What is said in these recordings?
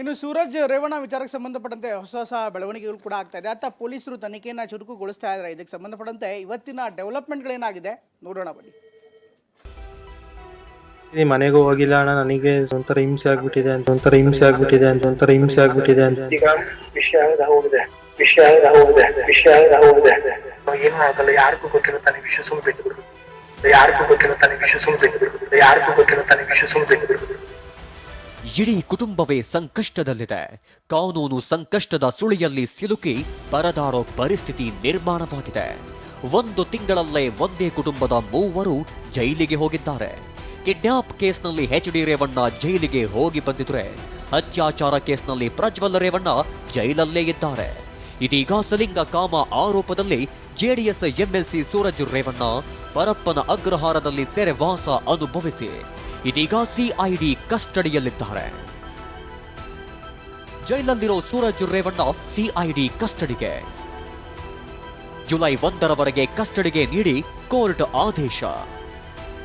ಇನ್ನು ಸೂರಜ್ ರೇವಣ್ಣ ವಿಚಾರಕ್ಕೆ ಸಂಬಂಧಪಟ್ಟಂತೆ ಹೊಸ ಹೊಸ ಬೆಳವಣಿಗೆಗಳು ಕೂಡ ಆಗ್ತಾ ಇದೆ. ಅತ್ತ ಪೊಲೀಸರು ತನಿಖೆಯನ್ನು ಚುರುಕುಗೊಳಿಸ್ತಾ ಇದ್ದಾರೆ ಇದಕ್ಕೆ ಸಂಬಂಧಪಟ್ಟಂತೆ ಇವತ್ತಿನ ಡೆವಲಪ್ಮೆಂಟ್ಗಳೇನಾಗಿದೆ ನೋಡೋಣ ಬನ್ನಿ. ನೀ ಮನೆಗೂ ಹೋಗಿಲ್ಲ ಅಣ್ಣ. ನನಗೆ ಒಂಥರ ಹಿಂಸೆ ಆಗ್ಬಿಟ್ಟಿದೆ ಅಂತ ಒಂಥರ ಹಿಂಸೆ ಆಗ್ಬಿಟ್ಟಿದೆ ಅಂತ ಒಂಥರ ಹಿಂಸೆ ಆಗ್ಬಿಟ್ಟಿದೆ ಅಂತ. ಈಗ ವಿಷಯ ಹೋಗಿದೆ. ವಿಷಯ ಆಗ ಹೋಗಿದೆ. ವಿಷಯ ಆಗ ಹೋಗಿದೆ. ಏನು ಆಗಲ್ಲ ಯಾರಿಗೂ ಗೊತ್ತಿಲ್ಲ ತಾನೇ ವಿಷಯ ಸುಮ್ಮನೆ ಬಿಟ್ಟು ಯಾರಿಗೂ ಗೊತ್ತಿಲ್ಲ ತಾನೇ ವಿಷಯ ಸುಮ್ಮನೆ ಬಿಟ್ಟು ಯಾರಿಗೂ ಗೊತ್ತಿಲ್ಲ ತಾನೇ ವಿಷಯ ಸುಮ್ಮನೆ ಬಿಟ್ಟು ಇಡೀ ಕುಟುಂಬವೇ ಸಂಕಷ್ಟದಲ್ಲಿದೆ. ಕಾನೂನು ಸಂಕಷ್ಟದ ಸುಳಿಯಲ್ಲಿ ಸಿಲುಕಿ ಪರದಾಡೋ ಪರಿಸ್ಥಿತಿ ನಿರ್ಮಾಣವಾಗಿದೆ. ಒಂದು ತಿಂಗಳಲ್ಲೇ ಒಂದೇ ಕುಟುಂಬದ ಮೂವರು ಜೈಲಿಗೆ ಹೋಗಿದ್ದಾರೆ. ಕಿಡ್ನಾಪ್ ಕೇಸ್ನಲ್ಲಿ ಎಚ್ ಡಿ ರೇವಣ್ಣ ಜೈಲಿಗೆ ಹೋಗಿ ಬಂದಿದ್ರೆ, ಅತ್ಯಾಚಾರ ಕೇಸ್ನಲ್ಲಿ ಪ್ರಜ್ವಲ್ ರೇವಣ್ಣ ಜೈಲಲ್ಲೇ ಇದ್ದಾರೆ. ಇದೀಗ ಸಲಿಂಗ ಕಾಮ ಆರೋಪದಲ್ಲಿ ಜೆಡಿಎಸ್ ಎಂಎಲ್ಸಿ ಸೂರಜ್ ರೇವಣ್ಣ, ಪರಪ್ಪನ ಅಗ್ರಹಾರದಲ್ಲಿ ಸೆರೆವಾಸ ಅನುಭವಿಸಿ. ಇದೀಗ ಸಿಐಡಿ ಕಸ್ಟಡಿಯಲ್ಲಿದ್ದಾರೆ. ಜೈಲಲ್ಲಿರೋ ಸೂರಜ್ ರೇವಣ್ಣ ಸಿಐಡಿ ಕಸ್ಟಡಿಗೆ. ಜುಲೈ ಒಂದರವರೆಗೆ ಕಸ್ಟಡಿಗೆ ನೀಡಿ ಕೋರ್ಟ್ ಆದೇಶ.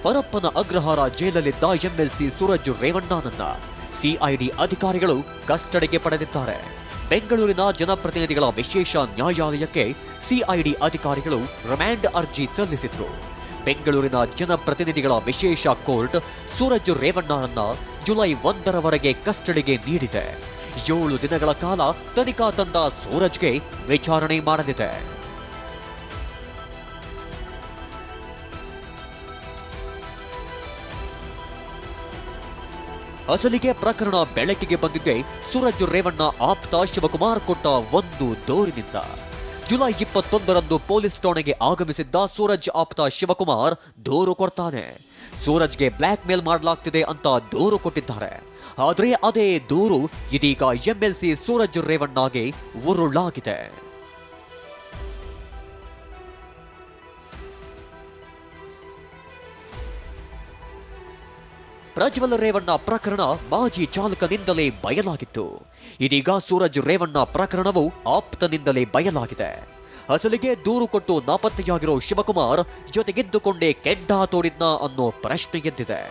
ಪರಪ್ಪನ ಅಗ್ರಹಾರ ಜೈಲಲ್ಲಿದ್ದ ಎಂಎಲ್ಸಿ ಸೂರಜ್ ರೇವಣ್ಣನನ್ನ ಸಿಐಡಿ ಅಧಿಕಾರಿಗಳು ಕಸ್ಟಡಿಗೆ ಪಡೆದಿದ್ದಾರೆ. ಬೆಂಗಳೂರಿನ ಜನಪ್ರತಿನಿಧಿಗಳ ವಿಶೇಷ ನ್ಯಾಯಾಲಯಕ್ಕೆ ಸಿಐಡಿ ಅಧಿಕಾರಿಗಳು ರಿಮ್ಯಾಂಡ್ ಅರ್ಜಿ ಸಲ್ಲಿಸಿದ್ರು. ಬೆಂಗಳೂರಿನ ಜನಪ್ರತಿನಿಧಿಗಳ ವಿಶೇಷ ಕೋರ್ಟ್ ಸೂರಜ್ ರೇವಣ್ಣನನ್ನ ಜುಲೈ ಒಂದರವರೆಗೆ ಕಸ್ಟಡಿಗೆ ನೀಡಿದೆ. ಏಳು ದಿನಗಳ ಕಾಲ ತನಿಖಾ ತಂಡ ಸೂರಜ್ಗೆ ವಿಚಾರಣೆ ಮಾಡಲಿದೆ. ಅಸಲಿಗೆ ಪ್ರಕರಣ ಬೆಳಕಿಗೆ ಬಂದಿದ್ದೆ ಸೂರಜ್ ರೇವಣ್ಣ ಆಪ್ತ ಶಿವಕುಮಾರ್ ಕೊಟ್ಟ ಒಂದು ದೂರಿನಿಂದ. ಜುಲೈ ಇಪ್ಪತ್ತೊಂದರಂದು ಪೊಲೀಸ್ ಠಾಣೆಗೆ ಆಗಮಿಸಿದ್ದ ಸೂರಜ್ ಆಪ್ತ ಶಿವಕುಮಾರ್ ದೂರು ಕೊಡ್ತಾನೆ. ಸೂರಜ್ಗೆ ಬ್ಲ್ಯಾಕ್ ಮೇಲ್ ಮಾಡಲಾಗ್ತಿದೆ ಅಂತ ದೂರು ಕೊಟ್ಟಿದ್ದಾರೆ. ಆದರೆ ಅದೇ ದೂರು ಇದೀಗ ಎಂಎಲ್ಸಿ ಸೂರಜ್ ರೇವಣ್ಣಗೆ ಉರುಳಾಗಿದೆ. ಪ್ರಜ್ವಲ್ ರೇವಣ್ಣ ಪ್ರಕರಣ ಮಾಜಿ ಚಾಲಕನಿಂದಲೇ ಬಯಲಾಗಿತ್ತು. ಇದೀಗ ಸೂರಜ್ ರೇವಣ್ಣ ಪ್ರಕರಣವು ಆಪ್ತನಿಂದಲೇ ಬಯಲಾಗಿದೆ. ಅಸಲಿಗೆ ದೂರು ಕೊಟ್ಟು ನಾಪತ್ತೆಯಾಗಿರೋ ಶಿವಕುಮಾರ್ ಜೊತೆಗಿದ್ದುಕೊಂಡೇ ಕೆಡ್ಡ ತೋಡಿದ್ನ ಅನ್ನೋ ಪ್ರಶ್ನೆ ಎದ್ದಿದೆ.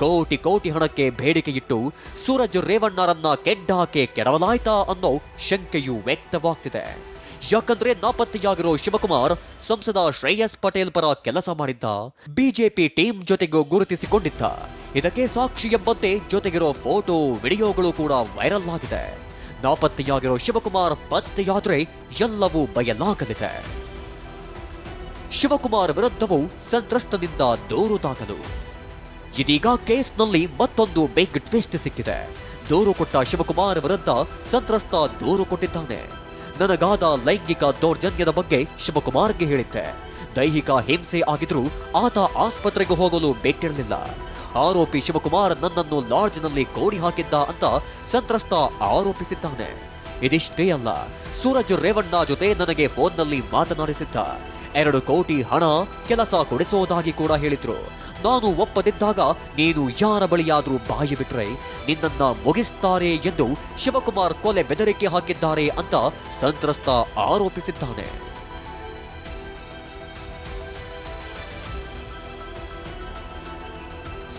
ಕೋಟಿ ಕೋಟಿ ಹಣಕ್ಕೆ ಬೇಡಿಕೆ ಇಟ್ಟು ಸೂರಜ್ ರೇವಣ್ಣರನ್ನ ಕೆಡ್ಡಾಕೆ ಕೆಡವಲಾಯ್ತಾ ಅನ್ನೋ ಶಂಕೆಯೂ ವ್ಯಕ್ತವಾಗ್ತಿದೆ. ಯಾಕಂದ್ರೆ ನಾಪತ್ತೆಯಾಗಿರೋ ಶಿವಕುಮಾರ್ ಸಂಸದ ಶ್ರೇಯಸ್ ಪಟೇಲ್ ಪರ ಕೆಲಸ ಮಾಡಿದ್ದ ಬಿಜೆಪಿ ಟೀಮ್ ಜೊತೆಗೂ ಗುರುತಿಸಿಕೊಂಡಿದ್ದ. ಇದಕ್ಕೆ ಸಾಕ್ಷಿ ಎಂಬಂತೆ ಜೊತೆಗಿರೋ ಫೋಟೋ, ವಿಡಿಯೋಗಳು ಕೂಡ ವೈರಲ್ ಆಗಿದೆ. ನಾಪತ್ತೆಯಾಗಿರೋ ಶಿವಕುಮಾರ್ ಪತ್ತೆಯಾದ್ರೆ ಎಲ್ಲವೂ ಬಯಲಾಗಲಿದೆ. ಶಿವಕುಮಾರ್ ವಿರುದ್ಧವೂ ಸಂತ್ರಸ್ತದಿಂದ ದೂರು ದಾಖಲು. ಇದೀಗ ಕೇಸ್ನಲ್ಲಿ ಮತ್ತೊಂದು ಬಿಗ್ ಟ್ವಿಸ್ಟ್ ಸಿಕ್ಕಿದೆ. ದೂರು ಕೊಟ್ಟ ಶಿವಕುಮಾರ್ ವಿರುದ್ಧ ಸಂತ್ರಸ್ತ ದೂರು ಕೊಟ್ಟಿದ್ದಾನೆ. ನನಗಾದ ಲೈಂಗಿಕ ದೌರ್ಜನ್ಯದ ಬಗ್ಗೆ ಶಿವಕುಮಾರ್ಗೆ ಹೇಳಿದ್ದೆ. ದೈಹಿಕ ಹಿಂಸೆ ಆಗಿದ್ರೂ ಆತ ಆಸ್ಪತ್ರೆಗೆ ಹೋಗಲು ಬಿಟ್ಟಿರಲಿಲ್ಲ ಆರೋಪಿ ಶಿವಕುಮಾರ್ ನನ್ನನ್ನು ಲಾಡ್ಜ್ನಲ್ಲಿ ಕೋಡಿ ಹಾಕಿದ್ದ ಅಂತ ಸಂತ್ರಸ್ತ ಆರೋಪಿಸಿದ್ದಾನೆ. ಇದಿಷ್ಟೇ ಅಲ್ಲ, ಸೂರಜ್ ರೇವಣ್ಣ ಜೊತೆ ನನಗೆ ಫೋನ್ನಲ್ಲಿ ಮಾತನಾಡಿಸಿದ್ದ. ಎರಡು ಕೋಟಿ ಹಣ ಕೆಲಸ ಕೊಡಿಸೋದಾಗಿ ಕೂಡ ಹೇಳಿದ್ರು. ನಾನು ಒಪ್ಪದಿದ್ದಾಗ ನೀನು ಯಾರ ಬಳಿಯಾದರೂ ಬಾಯಿ ಬಿಟ್ರೆ ನಿನ್ನನ್ನ ಮುಗಿಸ್ತಾರೆ ಎಂದು ಶಿವಕುಮಾರ್ ಕೊಲೆ ಬೆದರಿಕೆ ಹಾಕಿದ್ದಾರೆ ಅಂತ ಸಂತ್ರಸ್ತ ಆರೋಪಿಸಿದ್ದಾನೆ.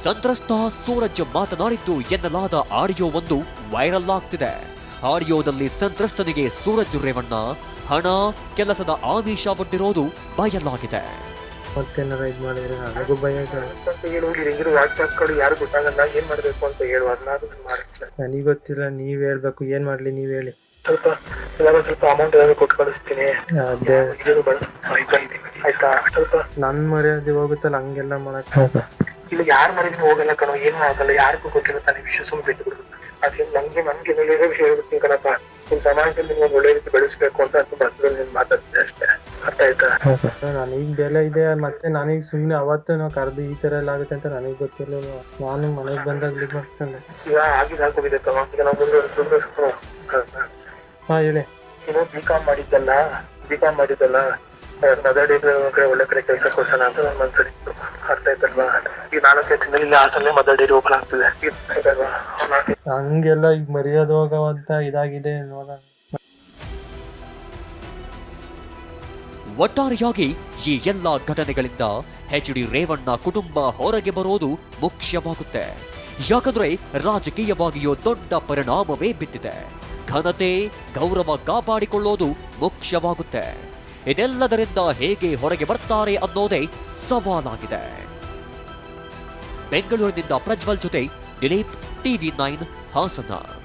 ಸಂತ್ರಸ್ತ ಸೂರಜ್ ಮಾತನಾಡಿದ್ದು ಎನ್ನಲಾದ ಆಡಿಯೋ ಒಂದು ವೈರಲ್ ಆಗ್ತಿದೆ. ಆಡಿಯೋದಲ್ಲಿ ಸಂತ್ರಸ್ತನಿಗೆ ಸೂರಜ್ ರೇವಣ್ಣ, ಹಣ, ಕೆಲಸದ ಆಮಿಷ ಒಡ್ಡಿರೋದು ಬಯಲಾಗಿದೆ. ಮತ್ತೇನಾರ ಇದು ಮಾಡಿದ್ರೆ ನನಗೂ ಭಯ. ವಾಚ್ ಹೆಂಗಿರೋ ವಾಟ್ಸ್ಆಪ್ ಕಡೆ ಯಾರು ಗೊತ್ತಾಗಲ್ಲ ಏನ್ ಮಾಡ್ಬೇಕು ಅಂತ ಹೇಳುವ ಅದನ್ನಾದ್ರೂ ಮಾಡಿ. ನನಗ್ ಗೊತ್ತಿಲ್ಲ ನೀವ್ ಹೇಳ್ಬೇಕು ಏನ್ ಮಾಡ್ಲಿ ನೀವ್ ಹೇಳಿ. ಸ್ವಲ್ಪ ಇವಾಗ ಸ್ವಲ್ಪ ಅಮೌಂಟ್ ಏನಾದ್ರು ಕೊಟ್ಟು ಕಳಿಸ್ತೀನಿ. ಅದೇ. ಆಯ್ತಾ ಸ್ವಲ್ಪ ನನ್ ಮರ್ಯಾದೆ ಹೋಗುತ್ತಲ್ಲ ಹಂಗೆಲ್ಲ ಮಾಡಕ್ ಇಲ್ಲಿ ಯಾರ ಮರ್ಯಾದೆ ಹೋಗಲ್ಲ ಕಣೋ ಏನು ಆಗಲ್ಲ ಯಾರಿಗೂ ಗೊತ್ತಿಲ್ಲ ತಾನೇ ವಿಷಯ ಸುಮ್ಮನೆ ಬಿಟ್ಟು ಬಿಡು ಅದೇ ನನ್ಗೆ ಹೇಳಿದ್ರೆ ಹೇಳಿರೋ ವಿಷಯ ಹೇಳ್ಬಿಡ್ತೀನಿ ಕಣಪ್ಪ. ನಿಮ್ ಸಮಾಜದಲ್ಲಿ ನಿಮ್ಗೆ ಒಳ್ಳೆ ನನಗ್ ಬೆಲೆ ಇದೆ ಮತ್ತೆ ನನಗ್ ಸುಮ್ನೆ ಅವತ್ತು ನಾವು ಕರೆದು ಈ ತರ ಎಲ್ಲ ಆಗುತ್ತೆ ಅಂತ ನನಗ್ ಗೊತ್ತಿರಲಿಲ್ಲ. ನಾನು ಮನೆಗ್ ಬಂದಾಗ ಇದು ಮಾಡ್ಕೊಂಡೆ ಈಗ ಈಗ ಹಾ ಹೇಳಿ. ನೀನು ಬಿ ಕಾಮ್ ಮಾಡಿದ್ದಲ್ಲ ಬಿ ಕಾಮ್ ಮಾಡಿದ್ದಲ್ಲ ಮದಡಿ ಕಡೆ ಒಳ್ಳೆ ಕಡೆ ಕೆಲಸ ಕೊಡ್ಸೋಣ ಅಂತ ನನ್ನ ಮನ್ಸಲ್ಲಿ ಇತ್ತು. ಅರ್ಥ ಆಯ್ತಲ್ವಾ? ಈಗ ನಾಲ್ಕೈದು ತಿಂಗಳಲ್ಲಿ ಇಲ್ಲಿ ಹಾಸಲ್ಲೇ ಮದಡಿ ಓಪನ್ ಆಗ್ತಿದೆ ಈಗ ಹಂಗೆಲ್ಲ ಈಗ ಮರ್ಯಾದೆ ಹೋಗವಂತ ಇದಾಗಿದೆ ನೋಡೋಣ. ಒಟ್ಟಾರೆಯಾಗಿ ಈ ಎಲ್ಲ ಘಟನೆಗಳಿಂದ ಎಚ್ ಡಿ ರೇವಣ್ಣ ಕುಟುಂಬ ಹೊರಗೆ ಬರೋದು ಮುಖ್ಯವಾಗುತ್ತೆ. ಯಾಕಂದ್ರೆ ರಾಜಕೀಯವಾಗಿಯೂ ದೊಡ್ಡ ಪರಿಣಾಮವೇ ಬಿದ್ದಿದೆ. ಘನತೆ, ಗೌರವ ಕಾಪಾಡಿಕೊಳ್ಳೋದು ಮುಖ್ಯವಾಗುತ್ತೆ. ಇದೆಲ್ಲದರಿಂದ ಹೇಗೆ ಹೊರಗೆ ಬರ್ತಾರೆ ಅನ್ನೋದೇ ಸವಾಲಾಗಿದೆ. ಬೆಂಗಳೂರಿನಿಂದ ಪ್ರಜ್ವಲ್ ಜೊತೆ ದಿಲೀಪ್, ಟಿವಿ ನೈನ್ ಹಾಸನ.